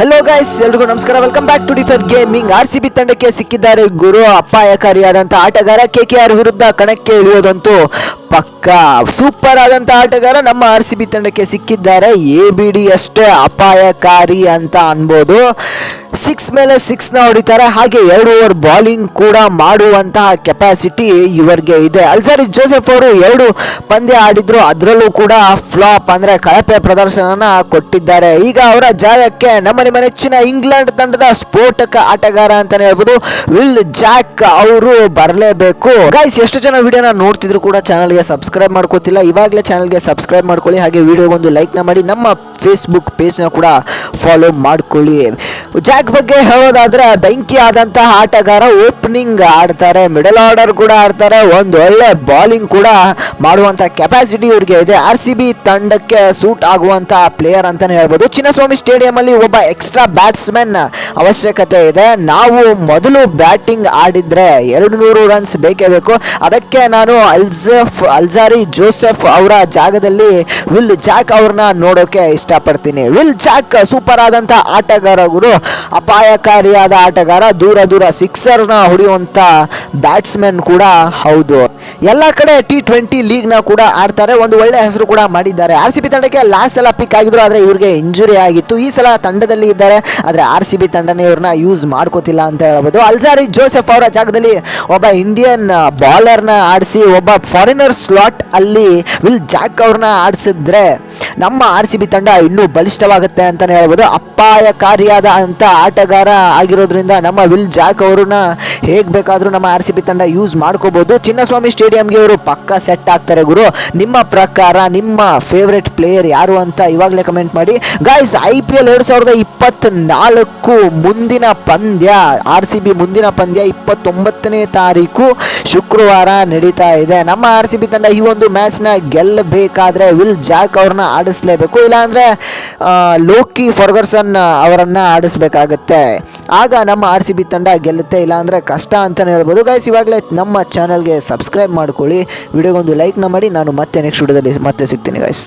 Hello guys ಎಲ್ರಿಗೂ ನಮಸ್ಕಾರ. Welcome back to differ gaming R C B ತಂಡಕ್ಕೆ ಸಿಕ್ಕಿದ್ದಾರೆ ಗುರು ಅಪಾಯಕಾರಿಯಾದಂಥ ಆಟಗಾರ ಕೆ ಕೆ ಆರ್ ವಿರುದ್ಧ ಕಣಕ್ಕೆ ಇಳಿಯೋದಂತೂ ಪಕ್ಕ. ಸೂಪರ್ ಆದಂಥ ಆಟಗಾರ ನಮ್ಮ ಆರ್ ಸಿ ಬಿ ತಂಡಕ್ಕೆ ಸಿಕ್ಕಿದ್ದಾರೆ. ಎ ಅಷ್ಟೇ ಅಪಾಯಕಾರಿ ಅಂತ ಅನ್ಬೋದು. ಸಿಕ್ಸ್ ಮೇಲೆ ಸಿಕ್ಸ್ನ ಹೊಡಿತಾರೆ. ಹಾಗೆ ಎರಡು ಓವರ್ ಬಾಲಿಂಗ್ ಕೂಡ ಮಾಡುವಂತಹ ಕೆಪಾಸಿಟಿ ಇವರಿಗೆ ಇದೆ. ಅಲ್ಸರಿ ಜೋಸೆಫ್ ಅವರು ಎರಡು ಪಂದ್ಯ ಆಡಿದ್ರು. ಅದರಲ್ಲೂ ಕೂಡ ಫ್ಲಾಪ್ ಅಂದ್ರೆ ಕಳಪೆ ಪ್ರದರ್ಶನನ ಕೊಟ್ಟಿದ್ದಾರೆ. ಈಗ ಅವರ ಜಾಗಕ್ಕೆ ನಮ್ಮ ನಿಮ್ಮ ನೆಚ್ಚಿನ ಇಂಗ್ಲೆಂಡ್ ತಂಡದ ಸ್ಫೋಟಕ ಆಟಗಾರ ಅಂತಾನೆ ಹೇಳ್ಬೋದು ವಿಲ್ ಜಾಕ್ ಅವರು ಬರಲೇಬೇಕು. ಗೈಸ್ ಎಷ್ಟು ಜನ ವಿಡಿಯೋನ ನೋಡ್ತಿದ್ರು ಕೂಡ ಚಾನಲ್ಗೆ ಸಬ್ಸ್ಕ್ರೈಬ್ ಮಾಡ್ಕೋತಿಲ್ಲ. ಇವಾಗಲೇ ಚಾನಲ್ಗೆ ಸಬ್ಸ್ಕ್ರೈಬ್ ಮಾಡ್ಕೊಳ್ಳಿ. ಹಾಗೆ ವಿಡಿಯೋಗೊಂದು ಲೈಕ್ನ ಮಾಡಿ ನಮ್ಮ ಫೇಸ್ಬುಕ್ ಪೇಜ್ನ ಕೂಡ ಫಾಲೋ ಮಾಡ್ಕೊಳ್ಳಿ. ಜಾಕ್ ಬಗ್ಗೆ ಹೇಳೋದಾದ್ರೆ ಬೆಂಕಿ ಆದಂತಹ ಆಟಗಾರ ಓಪನಿಂಗ್ ಆಡ್ತಾರೆ ಮಿಡಲ್ ಆರ್ಡರ್ ಕೂಡ ಆಡ್ತಾರೆ, ಒಂದು ಒಳ್ಳೆ ಬಾಲಿಂಗ್ ಕೂಡ ಮಾಡುವಂತ ಕೆಪಾಸಿಟಿ ಇವ್ರಿಗೆ ಇದೆ. ಆರ್ ಸಿ ಬಿ ತಂಡಕ್ಕೆ ಸೂಟ್ ಆಗುವಂತ ಪ್ಲೇಯರ್ ಅಂತಾನೆ ಹೇಳ್ಬೋದು. ಚಿನ್ನಸ್ವಾಮಿ ಸ್ಟೇಡಿಯಂ ಅಲ್ಲಿ ಒಬ್ಬ ಎಕ್ಸ್ಟ್ರಾ ಬ್ಯಾಟ್ಸ್ಮನ್ ಅವಶ್ಯಕತೆ ಇದೆ. ನಾವು ಮೊದಲು ಬ್ಯಾಟಿಂಗ್ ಆಡಿದ್ರೆ ಎರಡು ನೂರು ರನ್ಸ್ ಬೇಕೇ ಬೇಕು. ಅದಕ್ಕೆ ನಾನು ಅಲ್ಜಫ್, ಅಲ್ಜಾರಿ ಜೋಸೆಫ್ ಅವರ ಜಾಗದಲ್ಲಿ ವಿಲ್ ಜಾಕ್ ಅವ್ರನ್ನ ನೋಡೋಕೆ ಇಷ್ಟಪಡ್ತೀನಿ. ವಿಲ್ ಜಾಕ್ ಸೂಪರ್ ಆದಂತ ಆಟಗಾರ ಗುರು. ಅಪಾಯಕಾರಿಯಾದ ಆಟಗಾರ, ದೂರ ದೂರ ಸಿಕ್ಸರ್ನ ಹೊಡೆಯುವಂಥ ಬ್ಯಾಟ್ಸ್ಮನ್ ಕೂಡ ಹೌದು. ಎಲ್ಲ ಕಡೆ ಟಿ ಟ್ವೆಂಟಿ ಲೀಗ್ನ ಕೂಡ ಆಡ್ತಾರೆ, ಒಂದು ಒಳ್ಳೆ ಹೆಸರು ಕೂಡ ಮಾಡಿದ್ದಾರೆ. ಆರ್ ಸಿ ಬಿ ತಂಡಕ್ಕೆ ಲಾಸ್ಟ್ ಸಲ ಪಿಕ್ ಆಗಿದ್ರು, ಆದರೆ ಇವ್ರಿಗೆ ಇಂಜುರಿ ಆಗಿತ್ತು. ಈ ಸಲ ತಂಡದಲ್ಲಿ ಇದ್ದಾರೆ, ಆದರೆ ಆರ್ ಸಿ ಬಿ ತಂಡನೇ ಇವ್ರನ್ನ ಯೂಸ್ ಮಾಡ್ಕೋತಿಲ್ಲ ಅಂತ ಹೇಳ್ಬೋದು. ಅಲ್ಸಾರಿ ಜೋಸೆಫ್ ಅವರ ಜಾಗದಲ್ಲಿ ಒಬ್ಬ ಇಂಡಿಯನ್ ಬಾಲರ್ನ ಆಡಿಸಿ, ಒಬ್ಬ ಫಾರಿನರ್ ಸ್ಲಾಟ್ ಅಲ್ಲಿ ವಿಲ್ ಜಾಕ್ ಅವ್ರನ್ನ ಆಡಿಸಿದ್ರೆ ನಮ್ಮ ಆರ್ ಸಿ ಬಿ ತಂಡ ಇನ್ನೂ ಬಲಿಷ್ಠವಾಗುತ್ತೆ ಅಂತಲೇ ಹೇಳ್ಬೋದು. ಅಪಾಯಕಾರಿಯಾದ ಅಂತ ಆಟಗಾರ ಆಗಿರೋದ್ರಿಂದ ನಮ್ಮ ವಿಲ್ ಜಾಕ್ ಅವ್ರನ್ನ ಹೇಗೆ ಬೇಕಾದರೂ ನಮ್ಮ ಆರ್ ಸಿ ಬಿ ತಂಡ ಯೂಸ್ ಮಾಡ್ಕೋಬಹುದು ಚಿನ್ನಸ್ವಾಮಿ ಸ್ಟೇಡಿಯಂಗೆ ಇವರು ಪಕ್ಕ ಸೆಟ್ ಆಗ್ತಾರೆ ಗುರು. ನಿಮ್ಮ ಪ್ರಕಾರ ನಿಮ್ಮ ಫೇವ್ರೆಟ್ ಪ್ಲೇಯರ್ ಯಾರು ಅಂತ ಇವಾಗಲೇ ಕಮೆಂಟ್ ಮಾಡಿ. ಗಾಯ್ಸ್ ಐ ಪಿ ಎಲ್ ಎರಡು ಸಾವಿರದ ಇಪ್ಪತ್ನಾಲ್ಕು ಮುಂದಿನ ಪಂದ್ಯ, ಆರ್ ಸಿ ಬಿ ಮುಂದಿನ ಪಂದ್ಯ ಇಪ್ಪತ್ತೊಂಬತ್ತನೇ ತಾರೀಕು ಶುಕ್ರವಾರ ನಡೀತಾ ಇದೆ. ನಮ್ಮ ಆರ್ ಸಿ ಬಿ ತಂಡ ಈ ಒಂದು ಮ್ಯಾಚ್ನ ಗೆಲ್ಲಬೇಕಾದ್ರೆ ವಿಲ್ ಜಾಕ್ ಅವ್ರನ್ನ ಆಡಿಸ್ಲೇಬೇಕು. ಇಲ್ಲಾಂದ್ರೆ ಲೋಕಿ ಫರ್ಗರ್ಸನ್ ಅವರನ್ನ ಆಡಿಸ್ಬೇಕಾಗತ್ತೆ. ಆಗ ನಮ್ಮ ಆರ್ ಸಿ ಬಿ ತಂಡ ಗೆಲ್ಲುತ್ತೆ, ಇಲ್ಲಾಂದರೆ ಕಷ್ಟ ಅಂತಲೇ ಹೇಳ್ಬೋದು. ಗೈಸ್ ಇವಾಗಲೇ ನಮ್ಮ ಚಾನಲ್ಗೆ ಸಬ್ಸ್ಕ್ರೈಬ್ ಮಾಡ್ಕೊಳ್ಳಿ. ವಿಡಿಯೋಗೊಂದು ಲೈಕ್ನ ಮಾಡಿ. ನಾನು ಮತ್ತೆ ನೆಕ್ಸ್ಟ್ ವಿಡಿಯೋದಲ್ಲಿ ಮತ್ತೆ ಸಿಗ್ತೀನಿ ಗೈಸ್